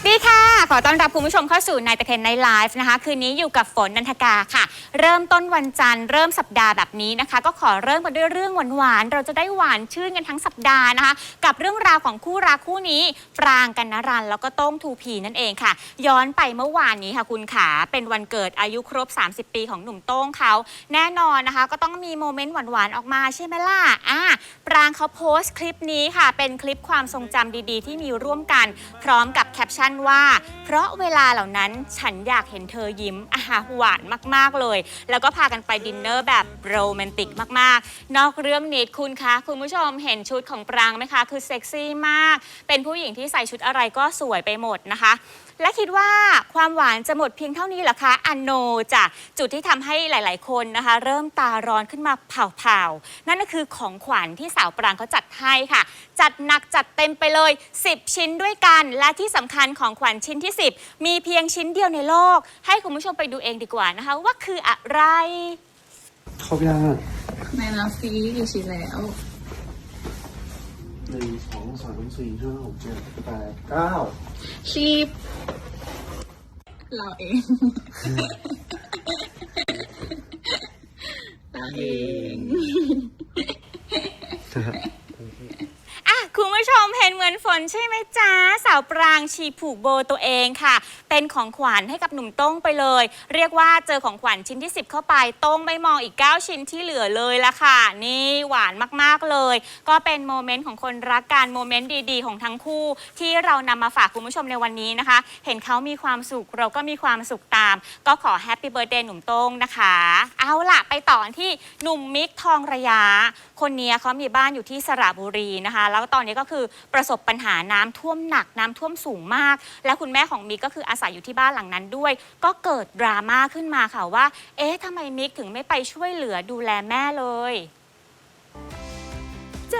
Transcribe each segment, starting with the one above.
สดีค่ะ ขอต้อนรับคุณผู้ชมเข้าสู่นายตะเคนในไลฟ์นะคะ คืนนี้อยู่กับฝนนันทกาค่ะ เริ่มต้นวันจันทร์เริ่มสัปดาห์แบบนี้นะคะ ก็ขอเริ่มกันด้วยเรื่องหวานๆเราจะได้หวานชื่นกันทั้งสัปดาห์นะคะ กับเรื่องราวของคู่รักคู่นี้ ปรางกันนรัน แล้วก็โต้งทูพีนั่นเองค่ะ ย้อนไปเมื่อวานนี้ค่ะคุณขาเป็นวันเกิดอายุครบ 30 ปีของหนุ่มโต้งเขาแน่นอนนะคะ ก็ต้องมีโมเมนต์หวานๆออกมาใช่ไหมล่ะอะปรางเขาโพสต์คลิปนี้ค่ะ เป็นคลิปความทรงจำดี ๆ ที่มีร่วมกัน พร้อมกับแคปชั่นว่า เพราะเวลาเหล่านั้นฉันอยากเห็นเธอยิ้มอาหาหวานมากๆเลย แล้วก็พากันไปดินเนอร์แบบโรแมนติกมากๆ นอกเรื่องนิดคุณคะ คุณผู้ชมเห็นชุดของปรางไหมคะ คือเซ็กซี่มาก เป็นผู้หญิงที่ใส่ชุดอะไรก็สวยไปหมดนะคะ และคิดว่าความหวานจะหมดเพียงเท่านี้เหรอคะอันโนจ้ะจุดที่ทำให้หลาย ๆ คนนะคะ เริ่มตาร้อนขึ้นมาเผาๆนั่นก็คือของขวัญที่สาวปรางเขาจัดให้ค่ะ จัดหนักจัดเต็มไปเลย 10 ชิ้นด้วยกัน และที่สำคัญของขวัญชิ้นที่ 10 มีเพียงชิ้นเดียวในโลก ให้คุณผู้ชมไปดูเองดีกว่านะคะ ว่าคืออะไรครบยังอะในนับซีกี่ชิ้นแล้วหนึ่งสองสามสี่ห้าหกเจ็ดแปดเก้า ชีพ เราเอง เราเอง อะคุณผู้ชมเห็ นใช่ไหมจ๊ะสาวปรางชีผูกโบตัวเองค่ะ เป็นของขวัญให้กับหนุ่มโต้งไปเลย เรียกว่าเจอของขวัญชิ้นที่ 10 เข้าไปโต้งไม่มองอีก 9 ชิ้นที่เหลือเลยละค่ะ นี่หวานมากๆเลย ก็เป็นโมเมนต์ของคนรักกันโมเมนต์ดีๆ ของทั้งคู่ ที่เรานำมาฝากคุณผู้ชมในวันนี้นะคะ เห็นเขามีความสุขเราก็มีความสุขตาม ก็ขอแฮปปี้เบิร์ดเดย์หนุ่มโต้งนะคะ เอาล่ะไปต่อที่หนุ่มมิกทองระยะคนนี้เขามีบ้านอยู่ที่สระบุรีนะคะ แล้วตอนนี้ก็คือประสบปัญหาน้ำท่วมหนักน้ำท่วมสูงมาก และคุณแม่ของมิกก็คืออาศัยอยู่ที่บ้านหลังนั้นด้วย ก็เกิดดราม่าขึ้นมาค่ะว่า เอ๊ะทำไมมิกถึงไม่ไปช่วยเหลือดูแลแม่เลย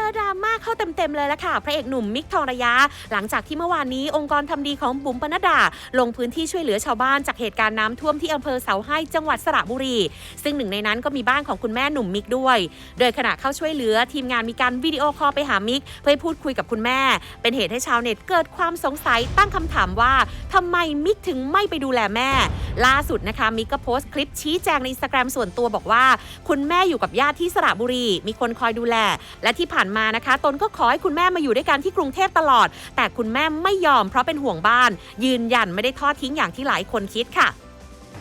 อดราม่าเข้าเต็มๆเลยละค่ะ พระเอกหนุ่มมิกทองระยะ หลังจากที่เมื่อวานนี้องค์กรทำดีของบุ๋มปนัดดา ลงพื้นที่ช่วยเหลือชาวบ้านจากเหตุการณ์น้ำท่วมที่อำเภอเสาให้จังหวัดสระบุรี ซึ่งหนึ่งในนั้นก็มีบ้านของคุณแม่หนุ่มมิกด้วย โดยขณะเข้าช่วยเหลือทีมงานมีการวิดีโอคอลไปหามิกเพื่อพูดคุยกับคุณแม่ เป็นเหตุให้ชาวเน็ตเกิดความสงสัยตั้งคำถามว่าทำไมมิกถึงไม่ไปดูแลแม่ ล่าสุดนะคะมิกก็โพสต์คลิปชี้แจงในอินสตาแกรมส่วนตัวบอกว่า คุณแม่อยู่กับญาติที่สระบุรี มีคนคอยดูแล และที่ผ่านมานะคะ ตนก็ขอให้คุณแม่มาอยู่ด้วยกันที่กรุงเทพตลอด แต่คุณแม่ไม่ยอมเพราะเป็นห่วงบ้าน ยืนยันไม่ได้ทอดทิ้งอย่างที่หลายคนคิดค่ะ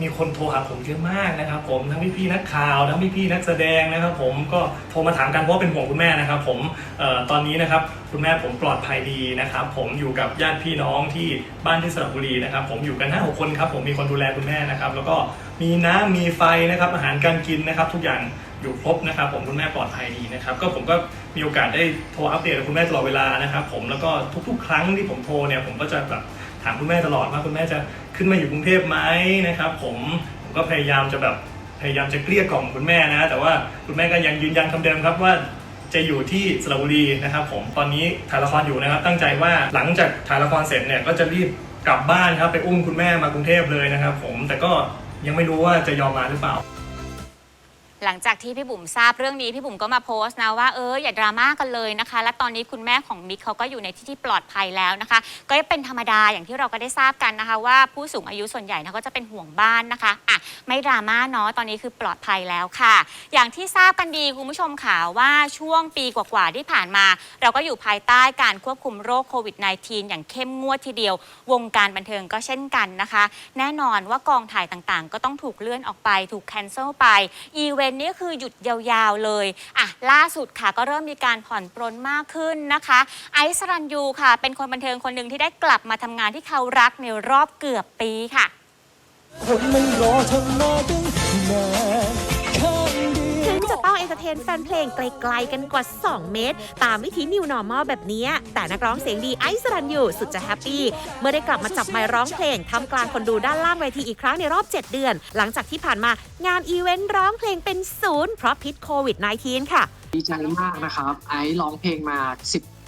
มีคนโทรหาผมเยอะมากนะครับ ผมทั้งพี่ๆนักข่าวทั้งพี่ๆนักแสดงนะครับ ผมก็โทรมาถามกันเพราะเป็นห่วงคุณแม่นะครับ ผมเอ่อตอนนี้นะครับคุณแม่ผมปลอดภัยดีนะครับ ผมอยู่กับญาติพี่น้องที่บ้านที่สระบุรีนะครับ ผมอยู่กันห้าหกคนครับผมมีคนดูแลคุณแม่นะครับ แล้วก็มีน้ำมีไฟนะครับอาหารการกินนะครับ ทุกอย่าง อยู่ครบนะครับผมคุณแม่ปลอดภัยดีนะครับก็ผมก็มีโอกาสได้โทรอัปเดตกับคุณแม่ตลอดเวลานะครับผมแล้วก็ทุก ๆ ครั้งที่ผมโทรเนี่ยผมก็จะแบบถามคุณแม่ตลอดว่าคุณแม่จะขึ้นมาอยู่กรุงเทพไหมนะครับผมผมก็พยายามจะแบบพยายามจะเกลี้ยกล่อมคุณแม่นะ แต่ว่าคุณแม่ก็ยังยืนยันคำเดิมครับว่าจะอยู่ที่สระบุรีนะครับ ผมตอนนี้ถ่ายละครอยู่นะครับ ตั้งใจว่าหลังจากถ่ายละครเสร็จเนี่ยก็จะรีบกลับบ้านครับไปอุ้มคุณแม่มากรุงเทพเลยนะครับ ผมแต่ก็ยังไม่รู้ว่าจะยอมมาหรือเปล่า หลังจากที่พี่บุ๋มทราบเรื่องนี้พี่บุ๋มก็มาโพสต์นะว่าเอออย่าดราม่ากันเลยนะคะ และตอนนี้คุณแม่ของมิกเขาก็อยู่ในที่ที่ปลอดภัยแล้วนะคะ ก็เป็นธรรมดาอย่างที่เราก็ได้ทราบกันนะคะ ว่าผู้สูงอายุส่วนใหญ่นะก็จะเป็นห่วงบ้านนะคะอะไม่ดราม่าเนาะตอนนี้คือปลอดภัยแล้วค่ะ อย่างที่ทราบกันดีคุณผู้ชมค่ะว่าช่วงปีกว่าๆที่ผ่านมา เราก็อยู่ภายใต้การควบคุมโรคโควิด -19 อย่างเข้มงวดทีเดียว วงการบันเทิงก็เช่นกันนะคะ แน่นอนว่ากองถ่ายต่างๆ ก็ต้องถูกเลื่อนออกไป ถูกแคนเซิลไปอีเวนต์นี่คือหยุดยาวๆเลยอะล่าสุดค่ะก็เริ่มมีการผ่อนปรนมากขึ้นนะคะ ไอซ์สรันยูค่ะ เป็นคนบันเทิงคนหนึ่งที่ได้กลับมาทำงานที่เขารักในรอบเกือบปีค่ะ คนมันรอเธอมาตั้งนาน ต้องเอนเตอร์เทนแฟนเพลงไกลๆกันกว่า 2 เมตร ตามวิธี New Normal แบบนี้ แต่นักร้องเสียงดีไอซ์สรันอยู่สุดจะแฮปปี้ เมื่อได้กลับมาจับไมค์ร้องเพลงทำกลางคนดูด้านล่างเวทีอีกครั้งในรอบ 7 เดือน หลังจากที่ผ่านมางานอีเวนต์ร้องเพลงเป็นศูนย์เพราะพิษโควิด -19 ค่ะ ดีใจมากนะครับ ไอซ์ร้องเพลงมา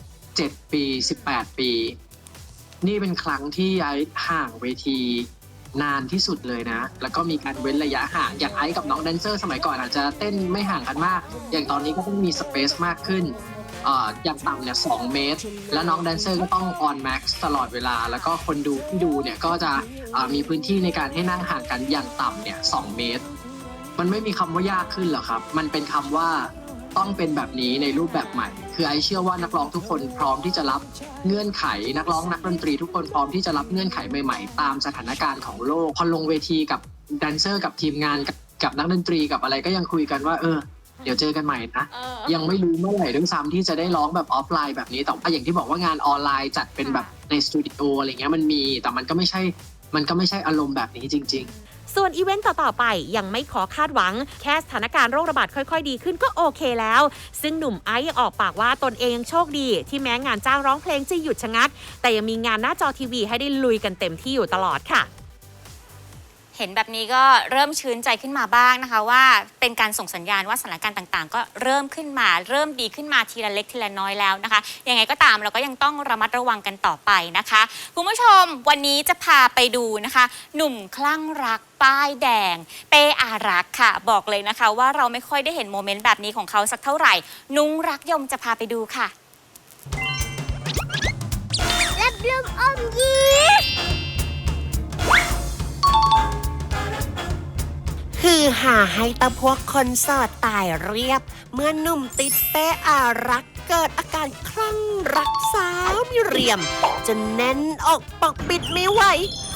17 ปี 18 ปี นี่เป็นครั้งที่ไอซ์ห่างเวที นานที่สุดเลยนะ แล้วก็มีการเว้นระยะห่าง อย่างไอซ์กับน้องแดนเซอร์สมัยก่อนอาจจะเต้นไม่ห่างกันมาก อย่างตอนนี้ก็ต้องมีสเปซมากขึ้นอย่างต่ำเนี่ยสเมตร และน้องแดนเซอร์ก็ต้องออนแม็กซ์ตลอดเวลา แล้วก็คนดูที่ดูเนี่ยก็จะมีพื้นที่ในการให้นั่งห่างกันอย่างต่ำเนี่ยสเมตร มันไม่มีคำว่ายากขึ้นหรอกครับ มันเป็นคำว่า ต้องเป็นแบบนี้ในรูปแบบใหม่ คือไอเชื่อว่านักร้องทุกคนพร้อมที่จะรับเงื่อนไข นักร้องนักดนตรีทุกคนพร้อมที่จะรับเงื่อนไขใหม่ๆ ตามสถานการณ์ของโลกพอลงเวทีกับแดนเซอร์กับทีมงานกับกับนักดนตรีกับอะไรก็ยังคุยกันว่า เออ เดี๋ยวเจอกันใหม่นะยังไม่รู้เมื่อไหร่ด้วยซ้ำที่จะได้ร้องแบบออฟไลน์แบบนี้แต่ว่าอย่างที่บอกว่างานออนไลน์จัดเป็นแบบในสตูดิโออะไรเงี้ยมันมี แต่มันก็ไม่ใช่มันก็ไม่ใช่อารมณ์แบบนี้จริง ๆ ส่วนอีเวนต์ต่อๆไปยังไม่ขอคาดหวัง แค่สถานการณ์โรคระบาดค่อยๆ ดีขึ้นก็โอเคแล้ว ซึ่งหนุ่มไอซ์ออกปากว่าตนเองยังโชคดี ที่แม้งานจ้างร้องเพลงจะหยุดชะงัก แต่ยังมีงานหน้าจอทีวีให้ได้ลุยกันเต็มที่อยู่ตลอดค่ะ เห็นแบบนี้ก็เริ่มชื้นใจขึ้นมาบ้างนะคะว่าเป็นการส่งสัญญาณว่าสถานการณ์ต่างๆ ก็เริ่มขึ้นมา เริ่มดีขึ้นมาทีละเล็กทีละน้อยแล้วนะคะยังไงก็ตามเราก็ยังต้องระมัดระวังกันต่อไปนะคะคุณผู้ชมวันนี้จะพาไปดูนะคะ หนุ่มคลั่งรักป้ายแดง เป้อารักค่ะ บอกเลยนะคะ ว่าเราไม่ค่อยได้เห็นโมเมนต์แบบนี้ของเขาสักเท่าไหร่ นุ้งรักยมจะพาไปดูค่ะรับลมอมยิ้ม คือหาให้ตะพวกคนโสดตายเรียบ เมื่อหนุ่มติดเป้อารักเกิดอาการคลั่งรักสาวมิเรียม จนแน่นอกปกปิดไม่ไหว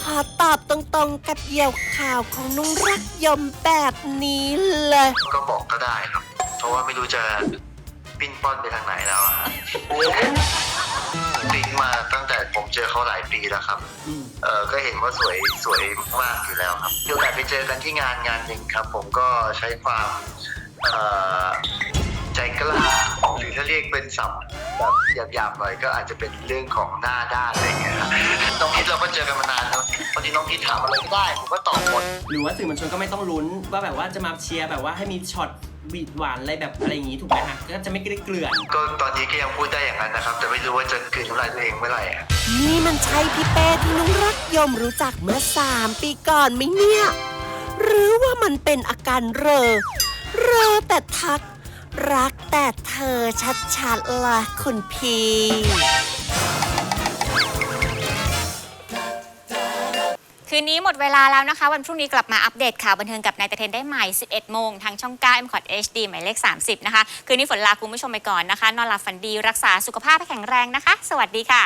ขอตอบตรงๆกับเหยี่ยวข่าวของนุ่งรักยมแบบนี้เลย ก็บอกก็ได้ครับ เพราะว่าไม่รู้จะปิ้นป้อนไปทางไหนแล้วอะ ครับปิ๊งมาตั้งแต่ผมเจอเขาหลายปีแล้วครับ เออก็เห็นว่าสวยสวยมากอยู่แล้วครับมีโอกาสไปเจอกันที่งานงานหนึ่งครับ ผมก็ใช้ความเอ่อ ใจกล้า หรือถ้าเรียกเป็นศัพท์แบบหยาบๆหน่อยก็อาจจะเป็นเรื่องของหน้าด้านอะไรอย่างเงี้ยครับน้องพิทเราก็เจอกันมานานแล้วบางทีน้องพิทถามอะไรก็ได้ผมก็ตอบหมดหรือว่าสื่อมวลชนก็ไม่ต้องลุ้นว่าแบบว่าจะมาเชียร์แบบว่าให้มีช็อตบีดหวานอะไรแบบอะไรอย่างงี้ถูกไหมฮะก็จะไม่ได้เกลื่อนก็ตอนนี้ก็ยังพูดได้อย่างนั้นนะครับ แต่ไม่รู้ว่าจะคืนน้ำลายตัวเองเมื่อไหร่อะนี่มันใช่พี่เป้ที่นุ่งรักยมรู้จักเมื่อสามปีก่อนไหมเนี่ย หรือว่ามันเป็นอาการเรอ เรอแต่ทัก รักแต่เธอชัดๆล่ะคุณพี่ คืนนี้หมดเวลาแล้วนะคะ วันพรุ่งนี้กลับมาอัปเดตข่าวบันเทิงกับนายตะเทนได้ใหม่ 11 โมง ทางช่อง9 m c o t HD หมายเลข 30 นะคะ คืนนี้ฝนลาคุณผู้ชมไปก่อนนะคะ นอนหลับฝันดีรักษาสุขภาพให้แข็งแรงนะคะ สวัสดีค่ะ